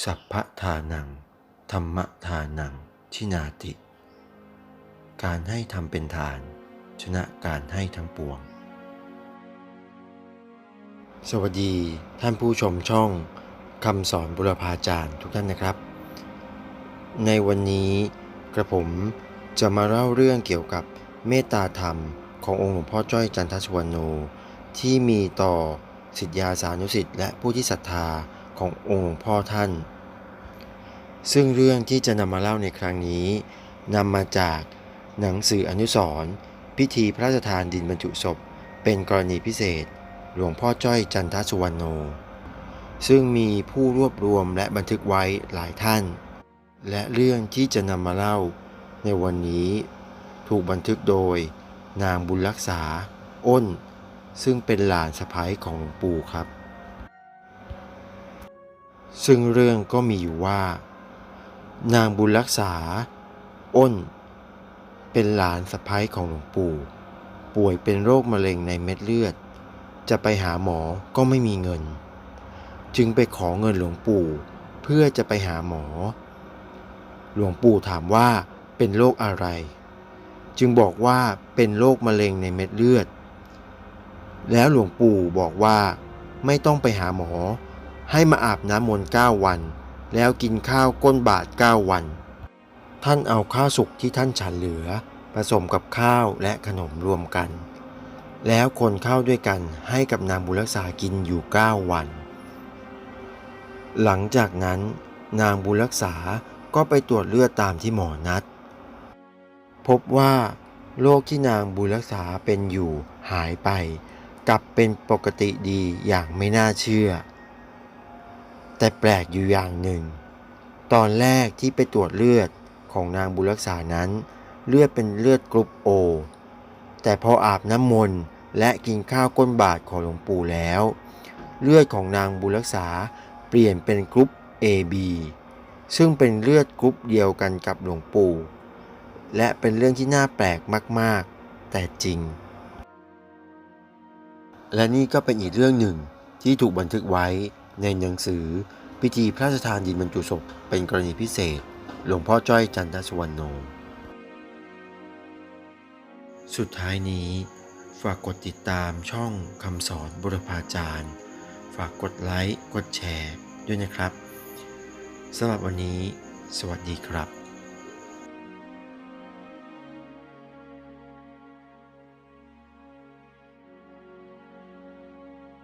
สัพพทานัง ธรรมทานัง ชินาติ การให้ทำเป็นทาน ชนะการให้ทั้งปวง สวัสดีท่านผู้ชมช่องคำสอนบุรพาจารย์ทุกท่านนะครับ ในวันนี้กระผมจะมาเล่าเรื่องเกี่ยวกับเมตตาธรรมขององค์หลวงพ่อจ้อยจันทสวรรณโน ที่มีต่อสิทธิาสานุสิทธิ์และผู้ที่ศรัทธา ขององค์หลวงพ่อท่าน ซึ่งเรื่องที่จะนำมาเล่าในครั้งนี้นำมาจากหนังสืออนุสรณ์พิธีพระราชทานดินบรรจุศพ เป็นกรณีพิเศษ หลวงพ่อจ้อยจันทสุวรรณโน ซึ่งมีผู้รวบรวมและบันทึกไว้หลายท่าน และเรื่องที่จะนำมาเล่าในวันนี้ถูกบันทึกโดยนางบุญรักษา อ้น ซึ่งเป็นหลานสะพ้ายของหลวงปู่ครับ ซึ่งเรื่องก็มีอยู่ว่า นางบุญรักษา อ้น เป็นหลานสะพ้ายของหลวงปู่ ป่วยเป็นโรคมะเร็งในเม็ดเลือด จะไปหาหมอก็ไม่มีเงิน จึงไปขอเงินหลวงปู่ เพื่อจะไปหาหมอ หลวงปู่ถามว่าเป็นโรคอะไร จึงบอกว่าเป็นโรคมะเร็งในเม็ดเลือด แล้วหลวงปู่บอกว่าไม่ต้องไปหาหมอ ให้มาอาบน้ำมนต์9วัน แล้วกินข้าวก้นบาท 9 วัน ท่านเอาข้าวสุกที่ท่านฉันเหลือ ผสมกับข้าวและขนมรวมกัน แล้วคนเข้าด้วยกันให้กับนางบุรักษากินอยู่ 9 วัน หลังจากนั้น นางบุรักษาก็ไปตรวจเลือดตามที่หมอนัด พบว่าโรคที่นางบุรักษาเป็นอยู่หายไป กลับเป็นปกติดีอย่างไม่น่าเชื่อ แต่แปลกอยู่อย่างหนึ่ง ตอนแรกที่ไปตรวจเลือดของนางบุรักษานั้น เลือดเป็นเลือดกรุ๊ปโอ แต่พออาบน้ำมนต์และกินข้าวก้นบาทของหลวงปู่แล้ว เลือดของนางบุรักษาเปลี่ยนเป็นกรุ๊ป AB ซึ่งเป็นเลือดกรุ๊ปเดียวกันกับหลวงปู่ และเป็นเรื่องที่น่าแปลกมาก ๆ แต่จริง และนี่ก็เป็นอีกเรื่องหนึ่งที่ถูกบันทึกไว้ ในหนังสือพิธีพระราชทานดินบรรจุศพเป็นกรณีพิเศษ หลวงพ่อจ้อยจันทสวรรณโน สุดท้ายนี้ ฝากกดติดตามช่องคำสอนบุรพาจารย์ ฝากกดไลค์ กดแชร์ด้วยนะครับสำหรับวันนี้ สวัสดีครับ